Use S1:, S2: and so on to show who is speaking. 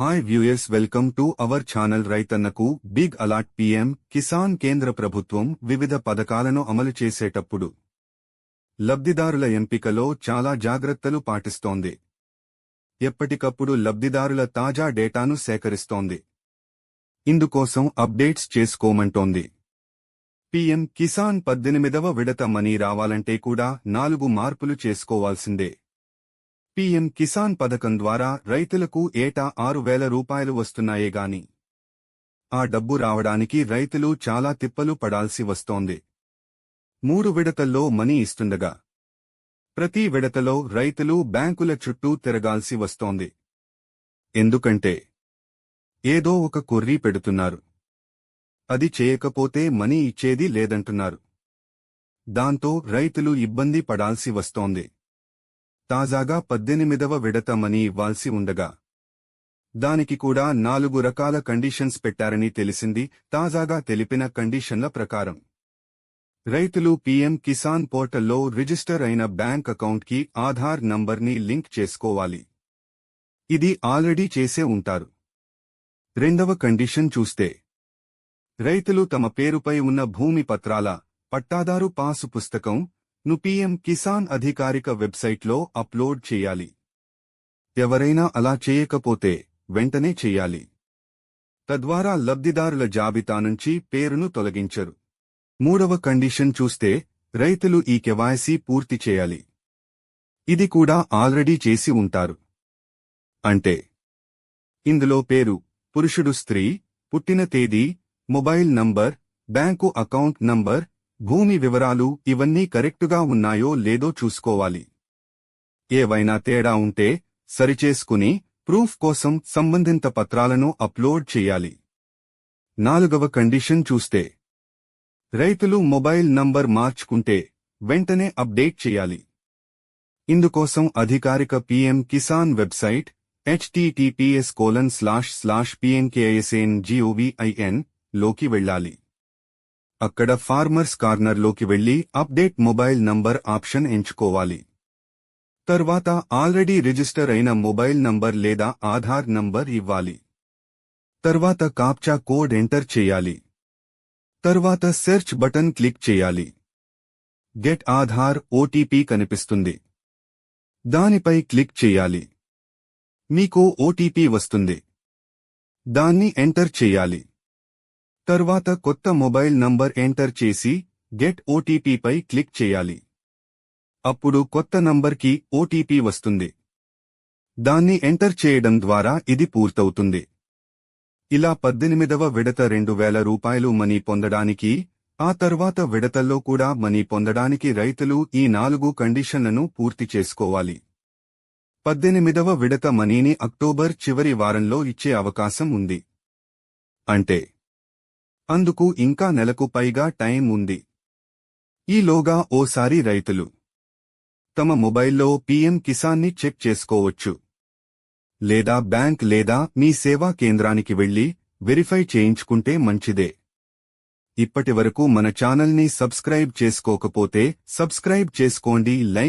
S1: Hi viewers welcome to our channel రైతన్నకు big alert PM Kisan కేంద్ర ప్రభుత్వం వివిధ పథకాలను అమలు చేసేటప్పుడు. లబ్ధిదారుల ఎంపికలో చాలా జాగ్రత్తలు పాటిస్తోంది. ఎప్పటికప్పుడు లబ్ధిదారుల తాజా డేటాను సేకరిస్తోంది. ఇందుకోసం అప్డేట్స్ చేసుకోమంటోంది. పీఎం కిసాన్ పద్దెనిమిదవ విడత మనీ రావాలంటే కూడా నాలుగు మార్పులు చేసుకోవాల్సిందే. పీఎం కిసాన్ పథకం ద్వారా రైతులకు ఏటా ఆరు వేల రూపాయలు వస్తున్నాయే గాని ఆ డబ్బు రావడానికి రైతులు చాలా తిప్పలు పడాల్సి వస్తోంది. మూడు విడతల్లో మనీ ఇస్తుండగా ప్రతి విడతలో రైతులు బ్యాంకుల చుట్టూ తిరగాల్సి వస్తోంది. ఎందుకంటే ఏదో ఒక కొర్రీ పెడుతున్నారు. అది చేయకపోతే మనీ ఇచ్చేది లేదంటున్నారు. దాంతో రైతులు ఇబ్బంది పడాల్సి వస్తోంది. తాజాగా పద్దెనిమిదవ విడత మనీ ఇవ్వాల్సి ఉండగా. దానికి కూడా నాలుగు రకాల కండిషన్స్ పెట్టారని తెలిసింది తాజాగా తెలిపిన కండిషన్ల ప్రకారం. రైతులు పీఎం కిసాన్ పోర్టల్లో రిజిస్టర్ అయిన బ్యాంక్ అకౌంట్కి ఆధార్ నంబర్ని లింక్ చేసుకోవాలి. ఇది ఆల్రెడీ చేసే ఉంటారు. రెండవ కండిషన్ చూస్తే. రైతులు తమ పేరుపై ఉన్న భూమి పత్రాల పట్టాదారు పాసు పుస్తకం ను పీఎం కిసాన్ అధికారిక వెబ్సైట్లో అప్లోడ్ చేయాలి. ఎవరైనా అలా చేయకపోతే వెంటనే చేయాలి. తద్వారా లబ్ధిదారుల జాబితా నుంచి పేరును తొలగించరు. మూడవ కండిషన్ చూస్తే రైతులు ఈ కెవాయసీ పూర్తి చేయాలి. ఇది కూడా ఆల్రెడీ చేసి ఉంటారు. అంటే ఇందులో పేరు పురుషుడు స్త్రీ పుట్టిన తేదీ mobile number bank account number భూమి వివరాలు ఇవన్నీ కరెక్టుగా ఉన్నాయో లేదో చూసుకోవాలి. ఏవైనా తేడా ఉంటే సరిచేసుకుని ప్రూఫ్ కోసం సంబంధిత పత్రాలను అప్లోడ్ చేయాలి. నాలుగవ కండిషన్ చూస్తే. రైతులు మొబైల్ నంబర్ మార్చుకుంటే వెంటనే అప్డేట్ చేయాలి. ఇందుకోసం అధికారిక PM Kisan website HTTPS colon slash slash P N K S N జిఓవిఐఎన్లోకి వెళ్ళాలి. అక్కడ ఫార్మర్స్ కార్నర్లోకి వెళ్ళి అప్డేట్ మొబైల్ నంబర్ ఆప్షన్ ఎంచుకోవాలి. తర్వాత ఆల్రెడీ రిజిస్టర్ అయిన మొబైల్ నంబర్ లేదా ఆధార్ నంబర్ ఇవ్వాలి. తర్వాత కాప్చా కోడ్ ఎంటర్ చేయాలి. తర్వాత సెర్చ్ బటన్ క్లిక్ చేయాలి. గెట్ ఆధార్ ఓటీపీ కనిపిస్తుంది. దానిపై క్లిక్ చేయాలి. మీకు ఓటీపీ వస్తుంది. దాన్ని ఎంటర్ చేయాలి. తర్వాత కొత్త మొబైల్ నంబర్ ఎంటర్ చేసి గెట్ ఓటీపీపై క్లిక్ చేయాలి. అప్పుడు కొత్త నంబర్కి ఓటీపీ వస్తుంది. దాన్ని ఎంటర్ చేయడం ద్వారా ఇది పూర్తవుతుంది. ఇలా పద్దెనిమిదవ విడత రెండు వేల రూపాయలు మనీ పొందడానికి ఆ తర్వాత విడతల్లో కూడా మనీ పొందడానికి రైతులు ఈ నాలుగు కండిషన్లను పూర్తి చేసుకోవాలి. పద్దెనిమిదవ విడత మనీని అక్టోబర్ చివరి వారంలో ఇచ్చే అవకాశం ఉంది. అంటే అందుకు ఇంకా నెలకు పైగా టైం ఉంది. ఈలోగా ఓసారి రైతులు తమ మొబైల్లో పీఎం కిసాన్ని చెక్ చేసుకోవచ్చు. లేదా బ్యాంక్ లేదా మీ సేవా కేంద్రానికి వెళ్ళి వెరిఫై చేయించుకుంటే మంచిదే. ఇప్పటివరకు మన ఛానల్ని సబ్స్క్రైబ్ చేసుకోకపోతే సబ్స్క్రైబ్ చేసుకోండి లైక్